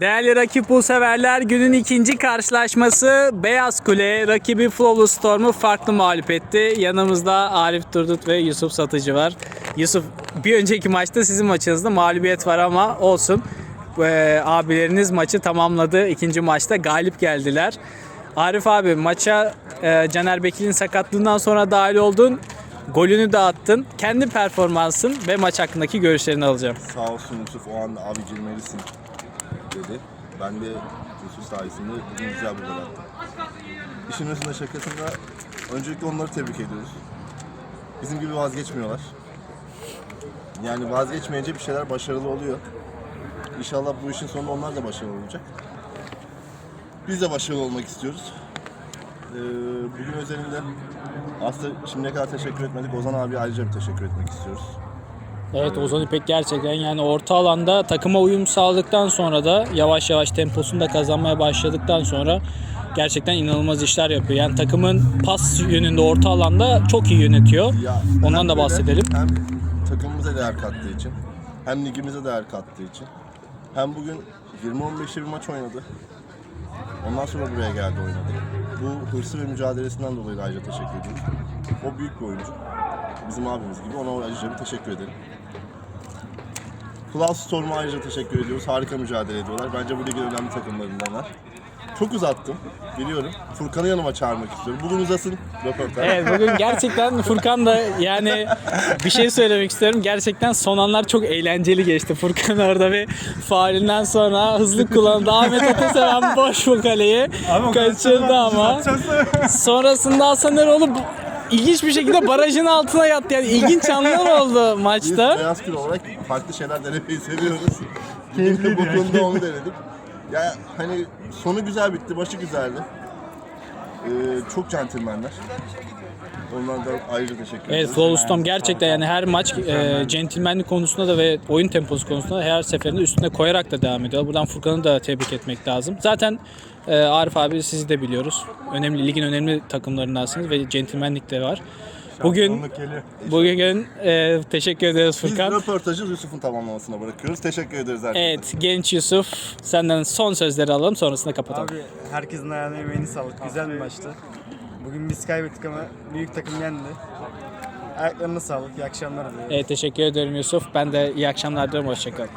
Değerli rakip bul severler günün ikinci karşılaşması Beyaz Kule rakibi Flawless Storm'u farklı mağlup etti. Yanımızda Arif Durdut ve Yusuf Satıcı var. Yusuf bir önceki maçta sizin maçınızda mağlubiyet var ama olsun. Ee, abileriniz maçı tamamladı. İkinci maçta galip geldiler. Arif abi maça e, Caner Bekir'in sakatlığından sonra dahil oldun. Golünü de attın. Kendi performansın ve maç hakkındaki görüşlerini alacağım. Sağ olsun Yusuf o anda abi girmelisin dedi. Ben de Yusuf sayesinde bugün güzel bir gol. İşin özünde şakasında öncelikle onları tebrik ediyoruz. Bizim gibi vazgeçmiyorlar. Yani vazgeçmeyince bir şeyler başarılı oluyor. İnşallah bu işin sonunda onlar da başarılı olacak. Biz de başarılı olmak istiyoruz. Ee, bugün özelinde aslında şimdiye kadar teşekkür etmedik. Ozan abi ayrıca bir teşekkür etmek istiyoruz. Evet Ozan İpek gerçekten yani orta alanda takıma uyum sağladıktan sonra da yavaş yavaş temposunu da kazanmaya başladıktan sonra gerçekten inanılmaz işler yapıyor. Yani takımın pas yönünde orta alanda çok iyi yönetiyor. Ya, Ondan da bahsedelim. Hem takımımıza değer kattığı için, hem ligimize değer kattığı için, hem bugün 20-15'te bir maç oynadı. Ondan sonra buraya geldi oynadı. Bu hırsı ve mücadelesinden dolayı da ayrıca teşekkür ediyoruz. O büyük bir oyuncu. Bizim abimiz gibi. Ona ayrıca bir teşekkür ederim. Klaus Storm'a ayrıca teşekkür ediyoruz. Harika mücadele ediyorlar. Bence bu ligin önemli takımlarındanlar. Çok uzattım. Biliyorum. Furkan'ı yanıma çağırmak istiyorum. Bugün uzasın röportaj. Evet bugün gerçekten Furkan da yani bir şey söylemek istiyorum. Gerçekten son anlar çok eğlenceli geçti. Furkan orada bir faalinden sonra hızlı kullandı. Ahmet Ateseven boş bu kaleyi kaçırdı ama. Sonrasında Hasan Eroğlu ilginç bir şekilde barajın altına yattı. Yani ilginç anlar oldu Biz maçta. beyaz kül olarak farklı şeyler denemeyi seviyoruz. De bu konuda onu denedik. Ya hani sonu güzel bitti, başı güzeldi. Ee, çok centilmenler. Ondan da ayrıca teşekkür Evet ediyoruz. Flawless Storm gerçekten yani her maç e, centilmenlik konusunda da ve oyun temposu konusunda da her seferinde üstüne koyarak da devam ediyor. Buradan Furkan'ı da tebrik etmek lazım. Zaten e, Arif abi sizi de biliyoruz. Önemli ligin önemli takımlarındansınız ve centilmenlik de var. Bugün bugün e, teşekkür ederiz Biz Furkan. röportajı Yusuf'un tamamlamasına bırakıyoruz. Teşekkür ederiz herkese. Evet genç Yusuf senden son sözleri alalım sonrasında kapatalım. Abi herkesin ayağına emeğini sağlık. Güzel bir maçtı. Bugün biz kaybettik ama büyük takım yendi. Ayaklarına sağlık. İyi akşamlar diliyorum. Evet teşekkür ederim Yusuf. Ben de iyi akşamlar diliyorum. Hoşçakalın.